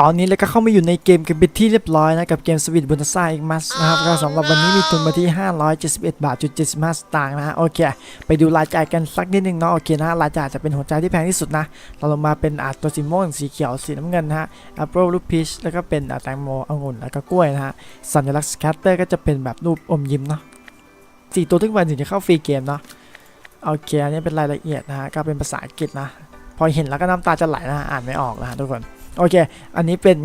ตอนนี้แล้วก็เข้ามาอยู่ในเกมกันเป็นที่เรียบร้อยนะกับเกมสวิตบุนซ่าอีกมัสนะครับก็สำหรับวันนี้มีทุนมาที่ 571 บาทจุด75สตางค์นะฮะโอเค ไปดูรายจ่ายกันสักนิดนึงเนาะโอเคนะรายจ่ายจะเป็นหัวใจที่แพงที่สุดนะเราลงมาเป็นอ่าตัวสีม่วงสีเขียวสีน้ำเงินนะฮะแอปเปิลลูกพีชแล้วก็เป็นอ่าแตงโมองุ่นแล้วก็กล้วยนะฮะสัญลักษณ์สแคตเตอร์ก็จะเป็นแบบรูปอมยิ้มเนาะสี่ตัวทุกวันถึงจะเข้าฟรีเกมเนาะโอเคอันนี้เป็นรายละเอียดนะฮะก็เป็นภาษาอังกฤษนะพอเห็นแล้วก็น้ำตาจะไหลนะฮะอ่านไม่ออกนะฮะทุกคน โอเค อันนี้เป็น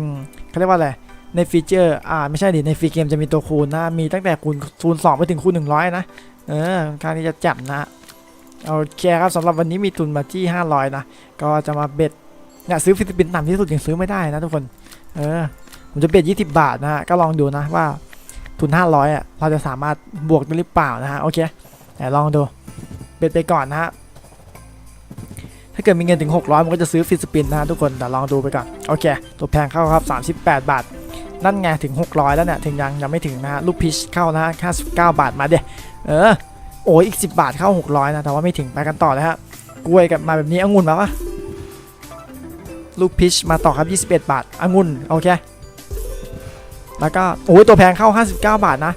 เขาเรียกว่าอะไร ในฟีเจอร์ อ่า ไม่ใช่ดิ ในฟรีเกมจะมีตัวคูณนะ มีตั้งแต่คูณคูณ2ไปถึงคูณ100นะ เออค่อนข้างที่จะจับนะ โอเคครับสำหรับวันนี้มีทุนมาที่500นะ ก็จะมาเบ็ดเนี่ยซื้อฟิลิปปินส์ต่ำที่สุดยังซื้อไม่ได้นะทุกคน เออ ผมจะเบ็ด20บบาทนะฮะ ก็ลองดูนะว่าทุน500อะ เราจะสามารถบวกได้หรือเปล่านะฮะ โอเคลองดู เบ็ดไปก่อนนะฮะาเกิดมีเงินถึง 600 มันก็จะซื้อฟิสปินนะทุกคนแต่ลองดูไปก่อน โอเค ตัวแพงเข้าครับ 38 บาท นั่นไงถึง 600 แล้วเนี่ย ถึงยังยังไม่ถึงนะฮะลูกพิชเข้านะฮะ59 บาทมาเด้เออ โอ้ยอีก 10 บาทเข้า 600 นะ แต่ว่าไม่ถึงไปกันต่อเลยฮะกล้วยกับมาแบบนี้องุ่นมาปะลูกพิชมาต่อครับ 21 บาทองุ่นโอเคแล้วก็โอ้ยตัวแพงเข้า 59 บาทนะ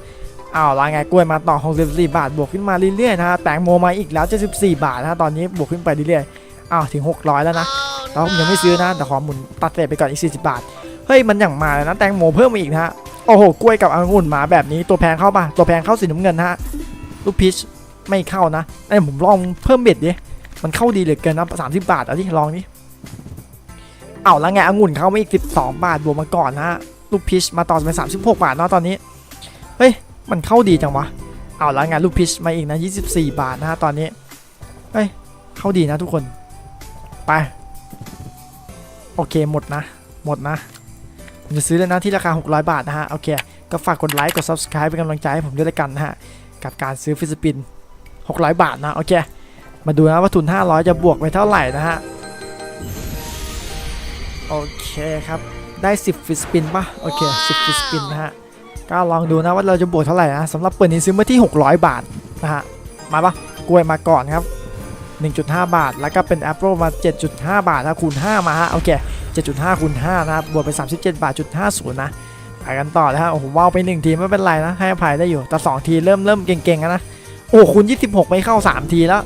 อ้าวแล้วไงกล้วยมาต่อ64บาท บวกขึ้นมาเรื่อยๆนะฮะแตงโมมาอีกแล้ว74บาทนะฮะตอนนี้บวกขึ้นไปเรื่อยๆ อ้าวถึง 600 แล้วนะแล้วผมยังไม่ซื้อนะแต่ขอหมุนตัดเศษไปก่อนอีก 40 บาท เฮ้ย มันอย่างมาเลยนะแตงโมเพิ่มมาอีกนะฮะโอ้โหกล้วยกับองุ่นมาแบบนี้ตัวแพงเข้าป่ะตัวแพงเข้าสีน้ำเงินนะฮะลูกพีชไม่เข้านะไอ้ยผมลองเพิ่มเบ็ดดิมันเข้าดีเหลือเกินนะ30บาทเอาที่ลองดิเอาแล้วไงองุ่นเข้ามาอีก12บาทบวกมาก่อนนะฮะลูกพีชมาต่อเป็น36บาทเนาะตอนนี้เฮ้ยมันเข้าดีจังวะเอาแล้วไงลูกพีชมาอีกนะ24บาทนะฮะตอนนี้เฮ้ยเข้าดีนะทุกคน ไป โอเคหมดนะ หมดนะผมจะซื้อแล้วนะที่ราคา 600 บาทนะฮะ โอเค ก็ฝากกดไลค์ กด subscribe เป็นกำลังใจให้ผมด้วยละกันนะฮะ กับการซื้อฟิสปิน 600 บาทนะ โอเค มาดูนะว่าทุน 500 จะบวกไปเท่าไหร่นะฮะ โอเคครับ ได้ 10 ฟิสปินปะโอเค 10 ฟิสปินนะฮะ ก็ลองดูนะว่าเราจะบวกเท่าไหร่นะสำหรับเปิดนี้ซื้อมาที่ 600 บาทนะฮะ มาปะกล้วยมาก่อนครับ 1.5 บาท แล้วก็เป็นแอปเปิลมา 7.5 บาทนะคูณ 5 มาฮะโอเค 7.5คูณ5นะครับบวกไป 37 บาทจุด50นะไปกันต่อนะฮะโอ้โหว้าวไป 1 ทีไม่เป็นไรนะ ให้อภัยได้อยู่ แต่ 2 ทีเริ่มเริ่มเก่งๆนะ โอ้คูณ 26 ไม่เข้า 3 ทีแล้ว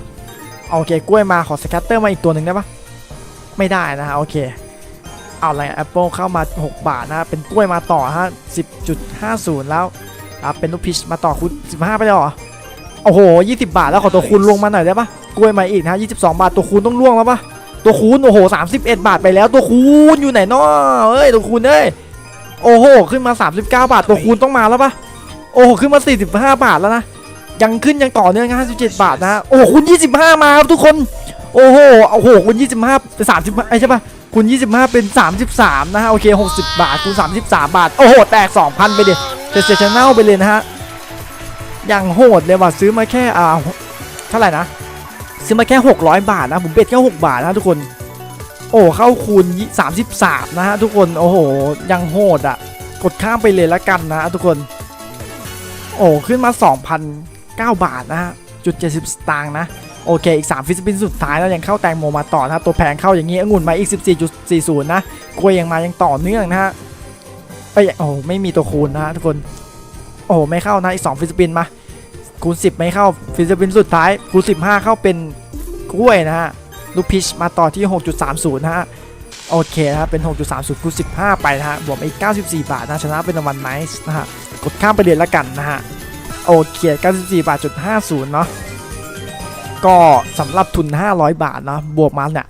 โอเค กล้วยมาขอสแคตเตอร์มาอีกตัวหนึ่งได้ปะไม่ได้นะฮะโอเคเอาอะไรแอปเปิลเข้ามา 6 บาทนะเป็นกล้วยมาต่อฮะ10.50 แล้วเป็นลูกพิชมาต่อคูณ15 ไปเลยเหรอ โอ้โห20 บาทแล้วขอตัวคูณลงมาหน่อยได้ปะกล้วยมาอีกนะ22 บาทตัวคูณต้องล่วงแล้วปะตัวคูณโอ้โห31 บาทไปแล้วตัวคูณอยู่ไหนเนาะเอ้ยตัวคูณเอ้ยโอ้โหขึ้นมา 39 บาทตัวคูณต้องมาแล้วปะโอ้โหขึ้นมา 45 บาทแล้วนะยังขึ้นยังต่อเนื่อง57 บาทนะโอ้โหคูณ25 มาครับทุกคนโอ้โหโอ้โหคูณ25เป็น30ไอ้ใช่ปะคูณ25 เป็น 33 นะฮะโอเค 60 บาทคูณ33 บาท โอ้โห แตก 2,000 ไปเด็ดเจ็ดเซชันแนลไปเลยนะฮะ อย่างโหดเลยว่ะซื้อมาแค่อ่าเท่าไหร่นะ ซื้อมาแค่ 600 บาทนะผมเบ็ดแค่6บาทนะทุกคน โอ้เข้าคูณ 33 นะฮะทุกคนโอ้โหยังโหดอะ กดข้ามไปเลยละกันนะทุกคน โอ้ขึ้นมา 2,009 บาทนะฮะจุด70สตางค์นะโอเค อีก 3 ฟิสปินสุดท้ายแล้วยังเข้าแตงโมมาต่อนะตัวแพงเข้าอย่างนี้องุ่นมาอีก 14.40 นะกล้วยยังมายังต่อเนื่องนะฮะเอ้โอ้ไม่มีตัวคูณนะทุกคน โอ้ไม่เข้านะอีก 2 ฟิสปินมา คูณ10 ไม่เข้าฟิสปินสุดท้ายคูณ15 เข้าเป็นกล้วยนะฮะลูกพิชมาต่อที่ 6.30นะฮะโอเคนะครับเป็น 6.30คูณ15 ไปนะฮะบวกอีก 94 บาทนะชนะเป็นรางวัลไนซ์นะฮะกดข้ามไปเลยละกันนะฮะโอเค94บาทจุด50เนาะก็สำหรับทุน 500 บาทเนาะบวกมาเนี่ย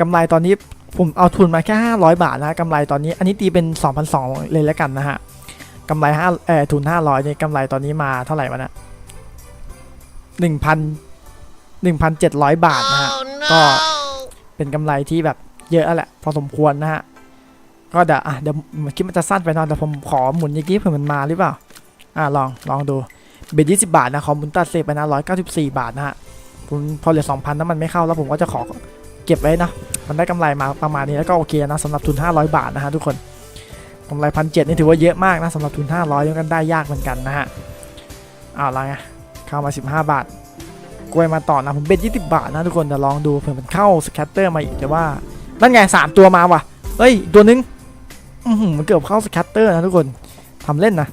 กำไรตอนนี้ผมเอาทุนมาแค่ 500 บาทนะกำไรตอนนี้อันนี้ตีเป็น 2,200 เลยแล้วกันนะฮะกำไร5เอ่อทุน 500เนี่ยกำไรตอนนี้มาเท่าไหร่วะเนี่ย 1,000 1,700 บาทนะฮะ ก็เป็นกำไรที่แบบเยอะแล้วแหละ พอสมควรนะฮะ ก็เดี๋ยวอะเดี๋ยวคิดมันจะสั้นไปหน่อยแต่ผมขอหมุนอย่างนี้เผื่อมันมาหรือเปล่า อะลองลองดูเบ็ดยี่สิบาทนะขอหมุนตัดเศษไปนะร้อยเก้าสิบสี่บาทนะฮะผมพอเหลือสองพันนั้นมันไม่เข้าแล้วผมก็จะขอเก็บไว้นะ มันได้กำไรมาประมาณนี้แล้วก็โอเคนะสำหรับทุน 500 บาทนะฮะทุกคนกำไรพันเจ็ดนี่ถือว่าเยอะมากนะสำหรับทุน 500ยังกันได้ยากเหมือนกันนะฮะเอาละไง เข้ามา 15 บาท กล้วยมาต่อนะ ผมเบ็ด20 บาทนะทุกคนแต่ลองดูเผื่อมันเข้าสแคตเตอร์มาอีกแต่ว่า นั่นไงสามตัวมาว่ะ เฮ้ย ตัวนึงอือหือมันเกือบเข้าสแคตเตอร์นะทุกคนทำเล่นนะ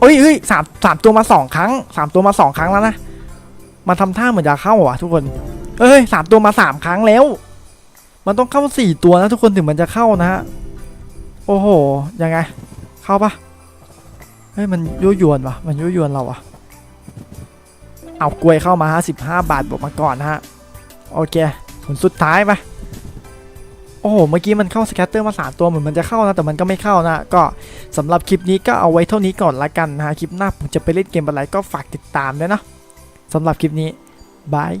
เอ้ยเอ้ยสามสามตัวมาสองครั้งสามตัวมาสองครั้งแล้วนะมาทำท่าเหมือนจะเข้าอะทุกคน เอ้ยสามตัวมาสามครั้งแล้ว มันต้องเข้าสี่ตัวนะทุกคนถึงมันจะเข้านะฮะ โอ้โห ยังไง เข้าปะ เฮ้ยมันยั่วยวนวะมันยั่วยวนเราอะเอากล้วยเข้ามาฮะสิบห้าบาทบวกมาก่อนนะฮะโอเคผลสุดท้ายปะโอ้โหเมื่อกี้มันเข้าสแคตเตอร์มาสามตัวเหมือนมันจะเข้านะแต่มันก็ไม่เข้านะก็สำหรับคลิปนี้ก็เอาไว้เท่านี้ก่อนละกันนะคลิปหน้าผมจะไปเล่นเกมอะไรก็ฝากติดตามด้วยนะสำหรับคลิปนี้บาย